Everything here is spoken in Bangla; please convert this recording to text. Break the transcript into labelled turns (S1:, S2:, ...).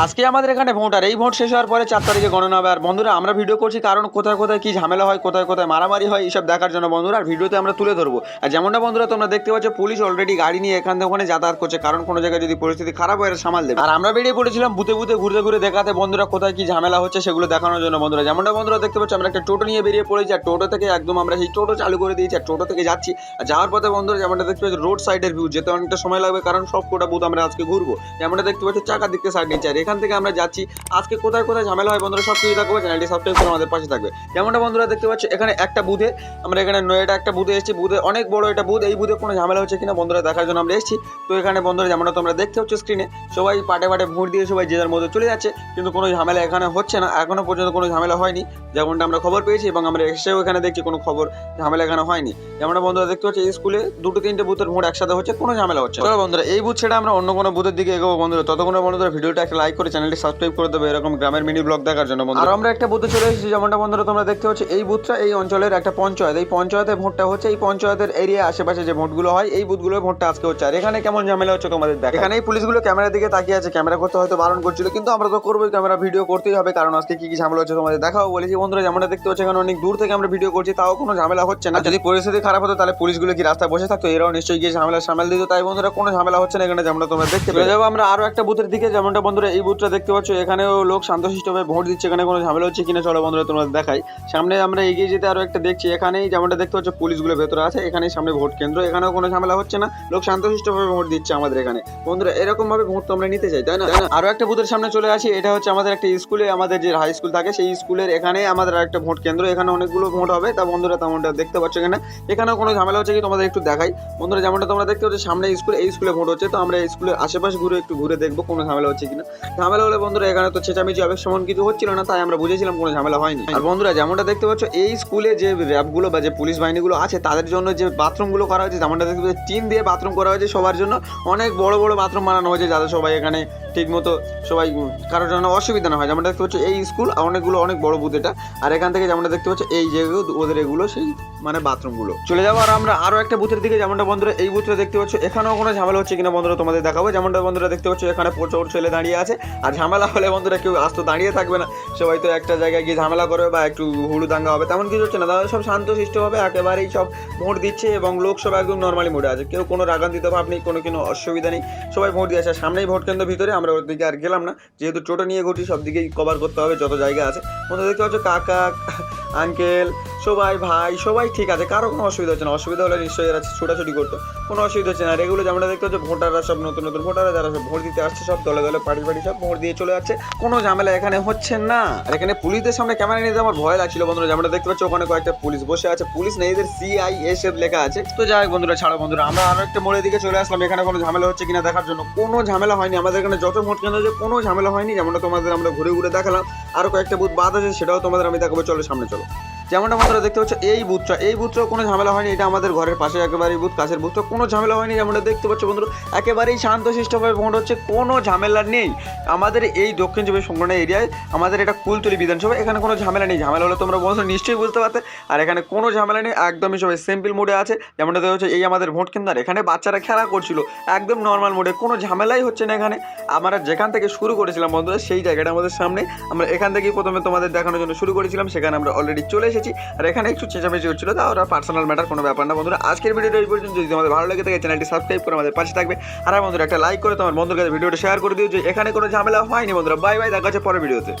S1: আজকে আমাদের এখানে ভোট, আর এই ভোট শেষ হওয়ার পরে চার তারিখে গণনা হবে। আর বন্ধুরা, আমরা ভিডিও করছি কারণ কোথায় কোথায় কি ঝামেলা হয়, কোথায় কোথায় মারামারি হয়, এইসব দেখার জন্য বন্ধুরা, আর ভিডিওতে আমরা তুলে ধরবো। আর যেমনটা বন্ধুরা তোমরা দেখতে পাচ্ছ, পুলিশ অলরেডি গাড়ি নিয়ে এখান থেকে ওখানে যাতায়াত করছে, কারণ কোনো জায়গায় যদি পরিস্থিতি খারাপ হয় সামাল দেবে। আর আমরা বেরিয়ে পড়েছিলাম বুতে বুতে ঘুরতে ঘুরে দেখাতে, বন্ধুরা কোথায় কি ঝামেলা হচ্ছে সেগুলো দেখানোর জন্য বন্ধুরা। যেমনটা বন্ধুরা দেখতে পাচ্ছ, আমরা একটা টোটো নিয়ে বেরিয়ে পড়েছি, আর টোটো থেকে একদম আমরা সেই টোটো চালু করে দিয়েছি, আর টোটো থেকে যাচ্ছি। আর যাওয়ার পথে বন্ধুরা যেমনটা দেখতে পাচ্ছ রোড সাইডের ভিউ যেতে অনেকটা সময় লাগবে, কারণ সব কোটা বুথ আমরা আজকে ঘুরবো। যেমনটা দেখতে পাচ্ছ, চাকার দিকে সাইড নিচ্ছে এখান থেকে আমরা যাচ্ছি। আজকে কোথায় কোথায় ঝামেলা হয় বন্ধুরা, সব কিছু থাকবে চ্যানেলটি সাবস্ক্রাইব করে আমাদের পাশে থাকবে। যেমনটা বন্ধুরা দেখতে পাচ্ছ, এখানে একটা বুথে আমরা এখানে নয়টা একটা বুথে এসেছি। বুধে অনেক বড় এটা বুথ এই বুধে কোনো ঝামেলা হচ্ছে কিনা বন্ধুরা দেখার জন্য আমরা এসেছি। তো এখানে বন্ধুরা যেমনটা তোমরা দেখতে হচ্ছে স্ক্রিনে সবাই পাটে পাটে ভোট দিয়ে সবাই যে যার মধ্যে চলে যাচ্ছে। কিন্তু কোনো ঝামেলা এখানে হচ্ছে না। এখনও পর্যন্ত কোনো ঝামেলা হয়নি, যেমনটা আমরা খবর পেয়েছি এবং আমরা এসেও এখানে দেখছি কোনো খবর, ঝামেলা এখানে হয়নি। যেমনটা বন্ধুরা দেখতে পাচ্ছি, স্কুলে দুটো তিনটে বুথের ভোট একসাথে হচ্ছে, কোনো ঝামেলা হচ্ছে বন্ধুরা, এই বুথ ছেড়ে আমরা অন্য কোনো বুথের দিকে এগোবো বন্ধুরা। ততক্ষণ বন্ধুরা ভিডিওটা একটা লাইক করে চ্যানেলটি সাবস্ক্রাইব করে দেবে এরকম গ্রামের মিনি ব্লগ দেখার জন্য আর আমরা একটা বুথে চলে এসেছি যেমনটা বন্ধুরা তোমরা দেখতে পাচ্ছ এই বুথটা এই অঞ্চলের একটা পঞ্চায়েত। এই পঞ্চায়েতের ভোটটা হচ্ছে এই পঞ্চায়েতের এরিয়া আশেপাশে যে ভোটগুলো হয় এই বুথগুলোর ভোটটা আজকে হচ্ছে। আর এখানে কেমন ঝামেলা হচ্ছে তোমাদের দেখো এখানে এই পুলিশগুলো ক্যামেরার দিকে তাকিয়ে আছে ক্যামেরা করতে হয়তো বারণ করছিল কিন্তু আমরা তো করবোই ক্যামেরা ভিডিও করতেই হবে কারণ আজকে কি কি ঝামেলা হচ্ছে তোমাদের দেখাও। বলেছি বন্ধুরা যেমনটা দেখতে পাচ্ছ এখানে অনেক দূর থেকে আমরা ভিডিও করছি তাও কোনো ঝামেলা হচ্ছে না। যদি পরিস্থিতি খারাপ হতো তাহলে পুলিশগুলো কি রাস্তায় বসে থাকতো? এরাও নিশ্চয়ই গিয়ে ঝামেলা সামাল দিত। তাই বন্ধুরা কোনো ঝামেলা হচ্ছে না এখানে যেমনটা তোমরা দেখতে পেয়ে যাব আমরা আরও একটা বুথের দিকে যেমনটা বন্ধুরা এই বুথটা দেখতে পাচ্ছ, এখানেও লোক শান্তশিষ্টভাবে ভোট দিচ্ছে, এখানে কোনো ঝামেলা হচ্ছে কিনা চলো বন্ধুরা তোমরা দেখাই। সামনে আমরা এগিয়ে যেতে আরও একটা দেখছি, এখানেই যেমনটা দেখতে পাচ্ছ, পুলিশগুলো ভেতরে আছে, এখানেই সামনে ভোট কেন্দ্র, এখানেও কোনো ঝামেলা হচ্ছে না, লোক শান্তশিষ্টভাবে ভোট দিচ্ছে আমাদের এখানে। বন্ধুরা এরকম ভাবে ভোট তো আমরা নিতে চাই, তাই না? তাই না? আরও একটা বুথের সামনে চলে আসি, এটা হচ্ছে আমাদের একটা স্কুলে, আমাদের যে হাই স্কুল থাকে, সেই স্কুলের এখানে আমাদের একটা ভোট কেন্দ্র, এখানে অনেকগুলো ভোট হবে, তা বন্ধুরা তেমনটা দেখতে পাচ্ছ এখানে। এখানেও কোনো ঝামেলা হচ্ছে কি তোমাদের একটু দেখাই। বন্ধুরা, যেমনটা তোমরা দেখতে পাচ্ছ, সামনে স্কুল, এই স্কুলে ভোট হচ্ছে, তো আমরা এই স্কুলের আশেপাশে ঘুরে একটু ঘুরে দেখব, কোনো ঝামেলা হচ্ছে কিনা। ঝামেলা হলে বন্ধুরা, এখানে তো চেঁচামেচি হবে, সেমন কিছু হচ্ছিল না, তাই আমরা বুঝেছিলাম কোনো ঝামেলা হয়নি। আর বন্ধুরা, যেমনটা দেখতে পাচ্ছ, এই স্কুলে যে র্যাবগুলো বা যে পুলিশ বাহিনীগুলো আছে, তাদের জন্য যে বাথরুমগুলো করা হয়েছে, যেমনটা দেখতে পাচ্ছ, টিন দিয়ে বাথরুম করা হয়েছে সবার জন্য, অনেক বড় বড় বাথরুম বানানো হয়েছে যাদের সবাই এখানে ঠিক মতো সবাই কারোর জন্য অসুবিধা না হয়। যেমনটা দেখতে পাচ্ছ, এই স্কুল অনেকগুলো, অনেক বড় বুথ এটা। আর এখান থেকে যেমনটা দেখতে পাচ্ছ, এই যেগুলো ওদের এগুলো, সেই মানে বাথরুমগুলো। চলে যাব আর আমরা আরও একটা বুথের দিকে। যেমনটা বন্ধুরা, এই বুথটা দেখতে পাচ্ছ, এখানেও কোনো ঝামেলা হচ্ছে কিনা বন্ধুরা তোমাদের দেখাবো। যেমনটা বন্ধুরা দেখতে পাচ্ছ, এখানে প্রচুর ছেলে দাঁড়িয়ে আছে। আর ঝামেলা হলে বন্ধুরা কেউ আস্ত দাঁড়িয়ে থাকবে না। সবাই তো একটা জায়গায় গিয়ে ঝামেলা করবে বা একটু হুড়ু দাঙ্গা হবে, তেমন কিছু হচ্ছে না। তাহলে সব শান্ত শিষ্টভাবে একেবারেই সব ভোট দিচ্ছে এবং লোক সব একদম নর্মালি মোডে আছে। কেউ কোনো রাগান্বিত ভাব নেই, কোনো কোনো অসুবিধা নেই। সবাই ভোট দিয়ে আসে। সামনেই ভোট কেন্দ্র ভিতরে আমরা ওর দিকে আর গেলাম না। যেহেতু টোটো নিয়ে ঘটি সব দিকেই কভার করতে হবে, যত জায়গা আছে। মধ্যে দেখতে পাচ্ছ কাকা আঙ্কেল সবাই ভাই, সবাই ঠিক আছে, কারও কোনো অসুবিধা হচ্ছে না, অসুবিধা হলে নিশ্চয়ই এরা ছোটাছুটি করতো, কোনো অসুবিধা হচ্ছে না। আর এগুলো যেমন দেখতে হচ্ছে, ভোটাররা সব নতুন নতুন ভোটাররা যারা সব ভোট দিতে আসছে, সব দলে দলে পার্টি পার্টি সব ভোট দিয়ে চলে যাচ্ছে, কোনো ঝামেলা এখানে হচ্ছে না। আর এখানে পুলিশদের সামনে ক্যামেরা নিতে আমার ভয় লাগছিল বন্ধুরা যেমন দেখতে পাচ্ছ, ওখানে কয়েকটা পুলিশ বসে আছে, পুলিশ নেই, এদের সিআইএসএফ লেখা আছে। তো যাই বন্ধুরা, ছাড়ো বন্ধুরা, আমরা আরও একটা মোড়ের দিকে চলে আসলাম, এখানে কোনো ঝামেলা হচ্ছে কিনা দেখার জন্য। কোনো ঝামেলা হয়নি, আমাদের এখানে যত ভোট কেন্দ্র আছে, কোনো ঝামেলা হয়নি, যেমনটা তোমাদের আমরা ঘুরে ঘুরে দেখালাম। আরও কয়েকটা বুথ বাদ আছে, সেটাও তোমাদের আমি দেখাবো, চলো সামনে চলো। যেমনটা বন্ধুরা দেখতে পাচ্ছ, এই বুথটা, এই বুথটাও কোনো ঝামেলা হয়নি, এটা আমাদের ঘরের পাশে, একেবারেই বুথ, কাছের বুথটা কোনো ঝামেলা হয়নি, যেমনটা দেখতে পাচ্ছ বন্ধুরা, একেবারেই শান্তশিষ্টভাবে ভোট হচ্ছে, কোনো ঝামেলা নেই। আমাদের এই দক্ষিণ চব্বিশ পরগনা এরিয়ায়, আমাদের এটা কুলতলি বিধানসভা, এখানে কোনো ঝামেলা নেই, ঝামেলা হলে তোমরা বন্ধু নিশ্চয়ই বুঝতে পারতে, আর এখানে কোনো ঝামেলা নেই, একদমই সবাই সিম্পল মোডে আছে, যেমনটা দেখা হচ্ছে এই আমাদের ভোট কেন্দ্র এখানে বাচ্চারা খেলা করছিল, একদম নর্মাল মোডে কোনো ঝামেলাই হচ্ছে না এখানে। আমরা যেখান থেকে শুরু করেছিলাম বন্ধুরা, সেই জায়গাটা আমাদের সামনে, আমরা এখান থেকেই প্রথমে তোমাদের দেখানোর জন্য শুরু করেছিলাম, সেখানে আমরা অলরেডি চলে এসেছি। আর এখানে একটু চেঁচামেচি হচ্ছিল, তা ওরা পার্সোনাল ম্যাটার কোনো ব্যাপার না। বন্ধুরা, আজকের ভিডিওটা এই পর্যন্ত। যদি তোমাদের ভালো লাগে থাকে চ্যানেলটি সাবস্ক্রাইব করে আমাদের পাশে থাকবে। আর হ্যাঁ বন্ধুরা, একটা লাইক করে তোমার বন্ধুর কাছে ভিডিওটা শেয়ার করে দিও যে এখানে কোনো ঝামেলা হয়নি, বন্ধুরা। বাই বাই দেখা হচ্ছে পরের ভিডিওতে